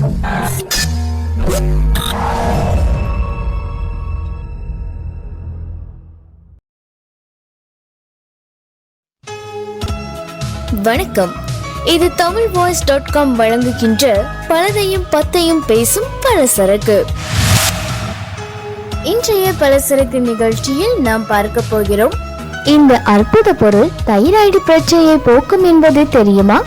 வணக்கம். இது Tamil voice dot com வழங்குகின்ற பலதையும் பத்தையும் பேசும் பலசரக்கு. இன்றைய பலசரக்கு நிகழ்ச்சியில் நாம் பார்க்க போகிறோம். இந்த அற்புத பொருள் தைராய்டு பிரச்சனையை போக்கும் என்பது தெரியுமா?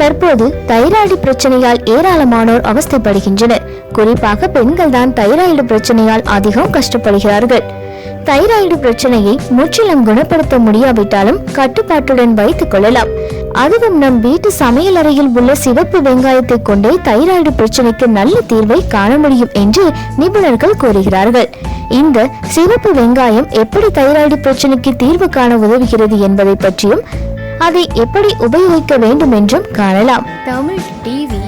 தற்போது தைராய்டு பிரச்சனையால் ஏராளமானோர் அவஸ்தைப்படுகின்றனர். குறிப்பாக பெண்கள் தான் தைராய்டு பிரச்சனையால் அதிகம் கஷ்டப்படுகிறார்கள். தைராய்டு பிரச்சனையை முற்றிலும் குணப்படுத்த முடியாவிட்டாலும் கட்டுப்பாட்டுடன் வைத்துக் கொள்ளலாம். அதுவும் நம் வீட்டு சமையல் அறையில் உள்ள சிவப்பு வெங்காயத்தை கொண்டே தைராய்டு பிரச்சனைக்கு நல்ல தீர்வை காண முடியும் என்று நிபுணர்கள் கூறுகிறார்கள். இந்த சிவப்பு வெங்காயம் எப்படி தைராய்டு பிரச்சனைக்கு தீர்வு காண உதவுகிறது என்பதை பற்றியும் அதை எப்படி உபயோகிக்க வேண்டும் என்றும் காணலாம். தமிழ் டிவி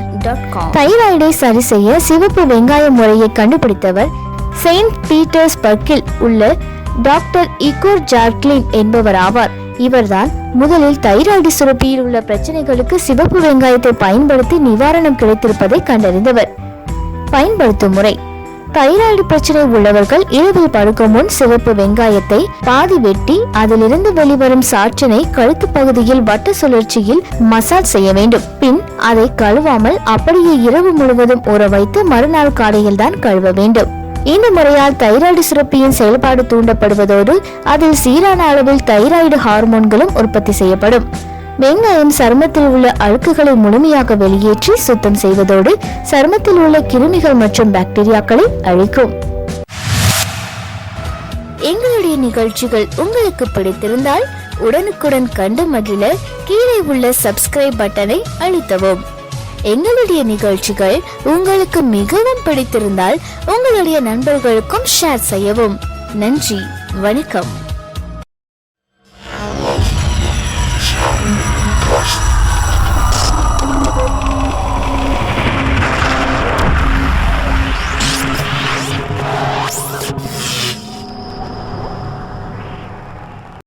தைராய்டை சரி செய்ய சிவப்பு வெங்காய முறையை கண்டுபிடித்தவர் செயின்ட் பீட்டர்ஸ் பர்க்கில் உள்ள டாக்டர் இகோர் ஜார்க்லின் என்பவர் ஆவார். இவர்தான் முதலில் தைராய்டு சுரப்பியில் உள்ள பிரச்சனைகளுக்கு சிவப்பு வெங்காயத்தை பயன்படுத்தி நிவாரணம் கிடைத்திருப்பதை கண்டறிந்தவர். பயன்படுத்தும் முறை. தைராய்டு பிரச்சனை உள்ளவர்கள் இரவில் படுக்கும் முன் சிவப்பு வெங்காயத்தை பாதி வெட்டி அதிலிருந்து வெளிவரும் சாற்றினை கழுத்து பகுதியில் வட்ட சுழற்சியில் மசாஜ் செய்ய வேண்டும். பின் அதை கழுவாமல் அப்படியே இரவு முழுவதும் ஊற வைத்து மறுநாள் காலையில் தான் கழுவ வேண்டும். இந்த முறையால் தைராய்டு சுரப்பியின் செயல்பாடு தூண்டப்படுவதோடு அதில் சீரான அளவில் தைராய்டு ஹார்மோன்களும் உற்பத்தி செய்யப்படும். வெங்காயம் சருமத்தில் உள்ள அழுக்குகளை முழுமையாக வெளியேற்றி சுத்தம் செய்வதோடு சருமத்தில் உள்ள கிருமிகள் மற்றும் பாக்டீரியாக்களை அழிக்கும். எங்களுடைய நிகழ்ச்சிகள் உங்களுக்கு பிடித்திருந்தால் உடனுக்குடன் கண்டு மகிழ கீழே உள்ள சப்ஸ்கிரைப் பட்டனை அழுத்தவும். எங்களுடைய நிகழ்ச்சிகள் உங்களுக்கு மிகவும் பிடித்திருந்தால் உங்களுடைய நண்பர்களுக்கும் ஷேர் செய்யவும். நன்றி வணக்கம்.